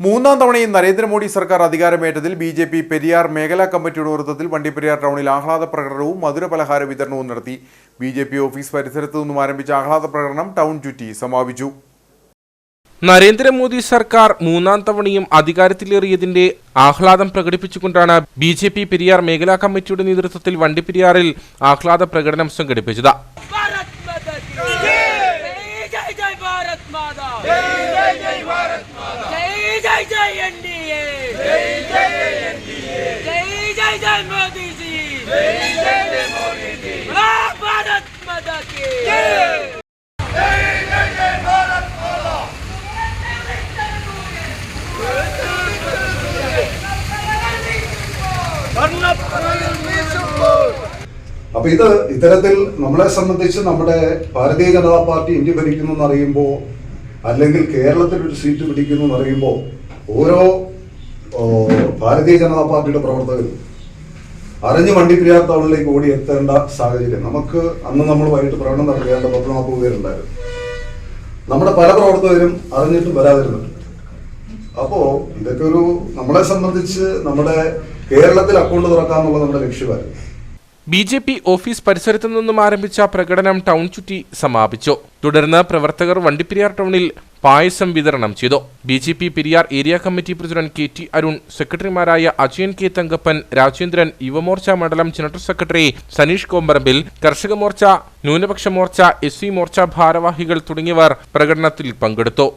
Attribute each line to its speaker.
Speaker 1: മൂന്നാം തവണയും നരേന്ദ്രമോദി സർക്കാർ അധികാരമേറ്റതിൽ ബി ജെ പി പെരിയാർ മേഖലാ കമ്മിറ്റിയുടെ നേതൃത്വത്തിൽ വണ്ടിപ്പെരിയാർ ടൗണിൽ ആഹ്ലാദ പ്രകടനവും മധുരപലഹാര വിതരണവും നടത്തി ബി ജെ പി ഓഫീസ് പരിസരത്തു നിന്നും ആരംഭിച്ച ആഹ്ലാദ പ്രകടനം ടൗൺ ചുറ്റി സമാപിച്ചു
Speaker 2: നരേന്ദ്രമോദി സർക്കാർ മൂന്നാം തവണയും അധികാരത്തിലേറിയതിന്റെ ആഹ്ലാദം പ്രകടിപ്പിച്ചുകൊണ്ടാണ് ബി ജെ പി പെരിയാർ മേഖലാ കമ്മിറ്റിയുടെ നേതൃത്വത്തിൽ വണ്ടിപ്പെരിയാറിൽ ആഹ്ലാദ പ്രകടനം സംഘടിപ്പിച്ചത്
Speaker 3: ജയ് എൻ ഡി എ ജയ്. ജയ് ജയ് മോദി ജി ഭാരത് മാതാ കി
Speaker 4: അപ്പൊ ഇത് ഇത്തരത്തിൽ നമ്മളെ സംബന്ധിച്ച് നമ്മുടെ ഭാരതീയ ജനതാ പാർട്ടി ഇന്ത്യ ഭരിക്കുന്നു എന്നറിയുമ്പോൾ അല്ലെങ്കിൽ കേരളത്തിൽ ഒരു സീറ്റ് പിടിക്കുന്നു എന്നറിയുമ്പോൾ ഓരോ ഭാരതീയ ജനതാ പാർട്ടിയുടെ പ്രവർത്തകരും അറിഞ്ഞു വണ്ടിപ്പിരിയാർ ടൗണിലേക്ക് ഓടി എത്തേണ്ട സാഹചര്യം. നമുക്ക് അന്ന് നമ്മൾ വൈകിട്ട് പ്രകടനം നടത്തേണ്ട പത്ത് നാൽപ്പത് പേരുണ്ടായിരുന്നു നമ്മുടെ പല പ്രവർത്തകരും അറിഞ്ഞിട്ടും വരാതിരുന്നുണ്ട് അപ്പോ ഇതൊക്കെ ഒരു നമ്മളെ സംബന്ധിച്ച് നമ്മുടെ കേരളത്തിൽ അക്കൗണ്ട് തുറക്കാന്നുള്ള നമ്മുടെ ലക്ഷ്യമായിരുന്നു.
Speaker 2: ബി ജെ പി ഓഫീസ് പരിസരത്തു നിന്നും ആരംഭിച്ച പ്രകടനം ടൗൺ ചുറ്റി സമാപിച്ചു. തുടർന്ന് പ്രവർത്തകർ വണ്ടിപ്പെരിയാർ ടൗണിൽ പായസം വിതരണം ചെയ്തു. B J P Periyar area committee president K T Arun സെക്രട്ടറിമാരായ അജയൻ കെ തങ്കപ്പൻ രാജേന്ദ്രൻ യുവമോർച്ച മണ്ഡലം ജനറൽ സെക്രട്ടറി സനീഷ് കോമ്പറമ്പിൽ കർഷക മോർച്ച ന്യൂനപക്ഷ മോർച്ച എസ് സി മോർച്ച ഭാരവാഹികൾ തുടങ്ങിയവർ പ്രകടനത്തിൽ പങ്കെടുത്തു.